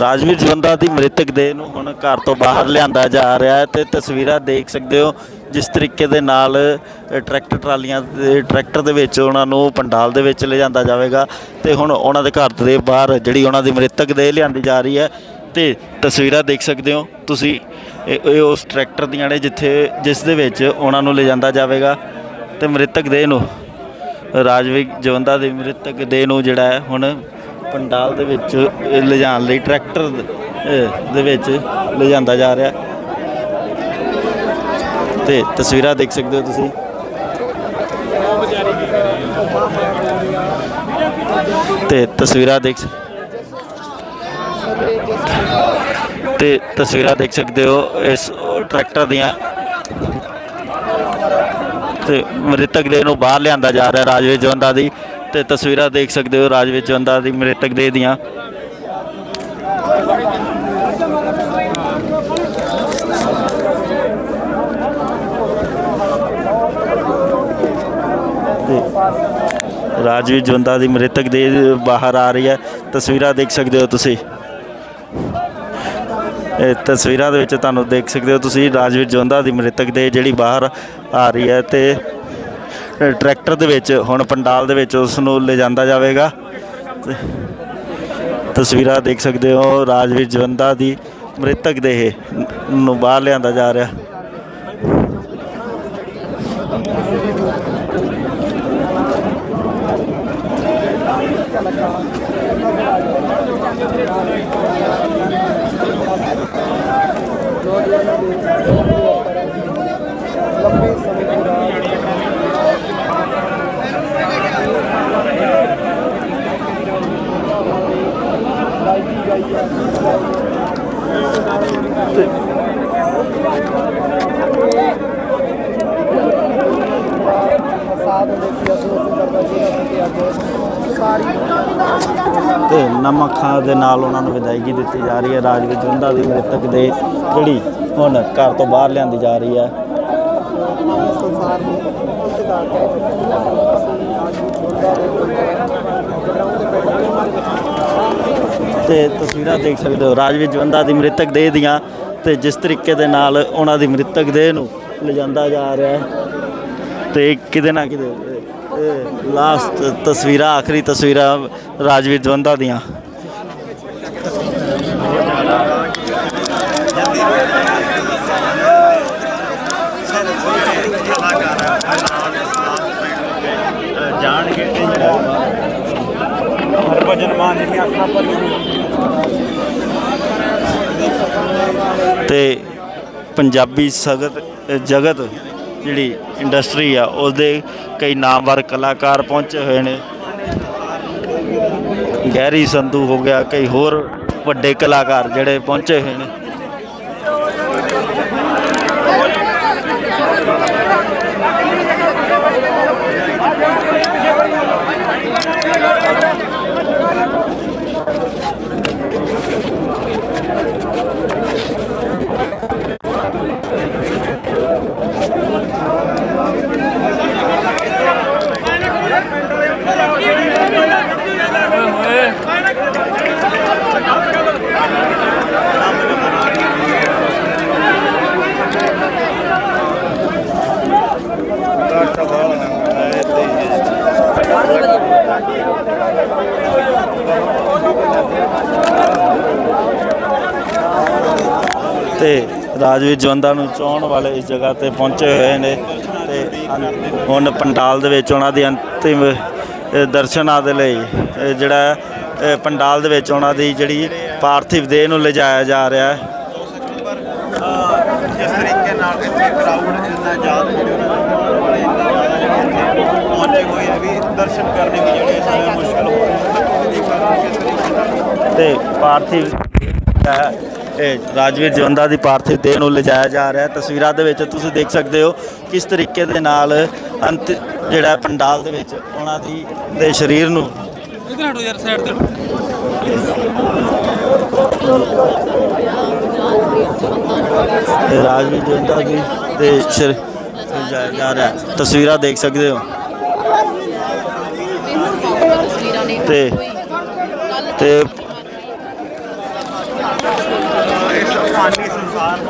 ਰਾਜਵੀਰ ਜਵੰਦਾ ਦੀ ਮ੍ਰਿਤਕ ਦੇਹ ਨੂੰ ਹੁਣ ਘਰ ਤੋਂ ਬਾਹਰ ਲਿਆਂਦਾ ਜਾ ਰਿਹਾ ਹੈ ਤੇ ਤਸਵੀਰਾਂ ਦੇਖ ਸਕਦੇ ਹੋ ਜਿਸ ਤਰੀਕੇ ਦੇ ਨਾਲ ਟਰੈਕਟਰ ਟਰਾਲੀਆਂ ਦੇ, ਟਰੈਕਟਰ ਦੇ ਵਿੱਚ ਉਹਨਾਂ ਨੂੰ ਪੰਡਾਲ ਦੇ ਵਿੱਚ ਲਿਜਾਂਦਾ ਜਾਵੇਗਾ ਤੇ ਹੁਣ ਉਹਨਾਂ ਦੇ ਘਰ ਦੇ ਬਾਹਰ ਜਿਹੜੀ ਉਹਨਾਂ ਦੀ ਮ੍ਰਿਤਕ ਦੇਹ ਲਿਆਂਦੀ ਜਾ ਰਹੀ ਹੈ ਤੇ ਤਸਵੀਰਾਂ ਦੇਖ ਸਕਦੇ ਹੋ ਤੁਸੀਂ ਇਹ ਉਸ ਟਰੈਕਟਰ ਦੀਆਂ ਨੇ ਜਿੱਥੇ, ਜਿਸ ਦੇ ਵਿੱਚ ਉਹਨਾਂ ਨੂੰ ਲਿਜਾਂਦਾ ਜਾਵੇਗਾ ਤੇ ਮ੍ਰਿਤਕ ਦੇਹ ਨੂੰ, ਰਾਜਵੀਰ ਜਵੰਦਾ ਦੀ ਮ੍ਰਿਤਕ ਦੇਹ ਨੂੰ ਜਿਹੜਾ ਹੈ ਹੁਣ ਪੰਡਾਲ ਦੇ ਵਿੱਚ ਲਿਜਾਣ ਲਈ ਟਰੈਕਟਰ ਦੇ ਵਿੱਚ ਲਿਜਾਂਦਾ ਜਾ ਰਿਹਾ। ਤੇ ਤਸਵੀਰਾਂ ਦੇਖ ਸਕਦੇ ਹੋ ਤੁਸੀਂ। ਤੇ ਤਸਵੀਰਾਂ ਦੇਖ ਤੇ ਤਸਵੀਰਾਂ ਦੇਖ ਸਕਦੇ ਹੋ ਇਸ ਟਰੈਕਟਰ ਦੀਆਂ। ਤੇ ਮ੍ਰਿਤਕ ਦੇ ਨੂੰ ਬਾਹਰ ਲਿਆਂਦਾ ਜਾ ਰਿਹਾ ਰਾਜਵੀਰ ਜਵੰਦਾ ਦੀ। ਤੇ ਤਸਵੀਰਾਂ ਦੇਖ ਸਕਦੇ ਹੋ ਰਾਜਵੀਰ ਜਵੰਦਾ ਦੀ ਮ੍ਰਿਤਕ ਦੇਹ ਦੀਆਂ। ਰਾਜਵੀਰ ਜਵੰਦਾ ਦੀ ਮ੍ਰਿਤਕ ਦੇਹ ਬਾਹਰ ਆ ਰਹੀ ਹੈ। ਤਸਵੀਰਾਂ ਦੇਖ ਸਕਦੇ ਹੋ ਤੁਸੀਂ। ਇਹ ਤਸਵੀਰਾਂ ਦੇ ਵਿੱਚ ਤੁਹਾਨੂੰ ਦੇਖ ਸਕਦੇ ਹੋ ਤੁਸੀਂ ਰਾਜਵੀਰ ਜਵੰਦਾ ਦੀ ਮ੍ਰਿਤਕ ਦੇਹ ਜਿਹੜੀ ਬਾਹਰ ਆ ਰਹੀ ਹੈ ਤੇ ਟਰੈਕਟਰ ਦੇ ਵਿੱਚ, ਹੁਣ ਪੰਡਾਲ ਦੇ ਵਿੱਚ ਉਸ ਨੂੰ ਲਿਜਾਂਦਾ ਜਾਵੇਗਾ। ਤਸਵੀਰਾਂ ਦੇਖ ਸਕਦੇ ਹੋ, ਰਾਜਵੀਰ ਜਵੰਦਾ ਦੀ ਮ੍ਰਿਤਕ ਦੇਹ ਨੂੰ ਬਾਹਰ ਲਿਆਂਦਾ ਜਾ ਰਿਹਾ। ਤੇ ਨਮਕਾਂ ਦੇ ਨਾਲ ਉਹਨਾਂ ਨੂੰ ਵਿਦਾਇਗੀ ਦਿੱਤੀ ਜਾ ਰਹੀ ਹੈ। ਰਾਜਵੀਰ ਜਵੰਦਾ ਦੀ ਮ੍ਰਿਤਕ ਦੇ ਜਿਹੜੀ ਹੁਣ ਘਰ ਤੋਂ ਬਾਹਰ ਲਿਆਂਦੀ ਜਾ ਰਹੀ ਹੈ। ਸੰਸਾਰ ਨੂੰ ਇੱਕ ਦਾ ਕਹਿ ਤੇ ਤਸਵੀਰਾਂ ਦੇਖ ਸਕਦੇ ਹੋ ਰਾਜਵੀਰ ਜਵੰਦਾ ਦੀ ਮ੍ਰਿਤਕ ਦੇਹ ਦੀਆਂ ਤੇ ਜਿਸ ਤਰੀਕੇ ਦੇ ਨਾਲ ਉਹਨਾਂ ਦੀ ਮ੍ਰਿਤਕ ਦੇਹ ਨੂੰ ਲਿਜਾਂਦਾ ਜਾ ਰਿਹਾ ਹੈ। ਤੇ ਕਿਤੇ ਨਾ ਕਿਤੇ ਲਾਸਟ ਤਸਵੀਰਾਂ, ਆਖਰੀ ਤਸਵੀਰਾਂ ਰਾਜਵੀਰ ਜਵੰਦਾ ਦੀਆਂ। ਜਾਣ ਕੇ ਮਾਨ ਜੀ ਦੀਆਂ ਅੱਖਾਂ ਭਰੀਆਂ ਤੇ ਪੰਜਾਬੀ ਸਗਤ ਜਗਤ ਜਿਹੜੀ ਇੰਡਸਟਰੀ ਆ, ਉਹਦੇ ਕਈ ਨਾਮਵਰ ਕਲਾਕਾਰ ਪਹੁੰਚੇ ਹੋਏ ਨੇ। ਗਹਿਰੀ ਸੰਧੂ ਹੋ ਗਿਆ, ਕਈ ਹੋਰ ਵੱਡੇ ਕਲਾਕਾਰ ਜਿਹੜੇ ਪਹੁੰਚੇ ਹੋਏ ਨੇ। ਤੇ ਰਾਜਵੀਰ ਜਵੰਦਾ ਨੂੰ ਚਾਹਣ ਵਾਲੇ ਇਸ ਜਗ੍ਹਾ ਤੇ ਪਹੁੰਚੇ ਹੋਏ ਨੇ ਤੇ ਹੁਣ ਪੰਡਾਲ ਦੇ ਵਿੱਚ ਉਹਨਾਂ ਦੀ ਅੰਤਿਮ ਦਰਸ਼ਨਾਂ ਦੇ ਲਈ ਜਿਹੜਾ ਪੰਡਾਲ ਦੇ ਵਿੱਚ ਉਹਨਾਂ ਦੀ ਜਿਹੜੀ ਪਾਰਥਿਵ ਦੇਹ ਨੂੰ ਲਿਜਾਇਆ ਜਾ ਰਿਹਾ ਹੈ। ਜਿਸ ਤਰੀਕੇ ਨਾਲ ਇੱਥੇ ਕਰਾਊਡ ਇੰਨਾ ਜ਼ਿਆਦਾ ਜਿਹੜੇ ਉਹਨਾਂ ਦੇ ਵਾਲੇ ਪਹੁੰਚੇ ਹੋਏ ਆ ਵੀ ਦਰਸ਼ਨ ਕਰਨੇ ਵੀ ਜਿਹੜੇ ਵੇਲੇ ਮੁਸ਼ਕਲ ਹੋ ਰਹੇ ਤੇ ਪਾਰਥਿਵ ਹੈ ਇਹ ਰਾਜਵੀਰ ਜਵੰਦਾ ਦੀ ਪਾਰਥਿਵ ਦੇਹ ਨੂੰ ਲਿਜਾਇਆ ਜਾ ਰਿਹਾ ਹੈ। ਤਸਵੀਰਾਂ ਦੇ ਵਿੱਚ ਤੁਸੀਂ ਦੇਖ ਸਕਦੇ ਹੋ ਕਿਸ ਤਰੀਕੇ ਦੇ ਨਾਲ ਅੰਤ ਜਿਹੜਾ ਪੰਡਾਲ ਦੇ ਵਿੱਚ ਉਹਨਾਂ ਦੀ ਦੇ ਸਰੀਰ ਨੂੰ ਇਧਰ ਹਟੋ ਯਾਰ ਸਾਈਡ ਤੇ ਤੇ ਰਾਜਵੀਰ ਜਵੰਦਾ ਦੀ ਦੇ ਸਰ ਲਿਜਾਇਆ ਜਾ ਰਿਹਾ ਹੈ। ਤਸਵੀਰਾਂ ਦੇਖ ਸਕਦੇ ਹੋ। ਤੇ ਤੇ అన్ని సార్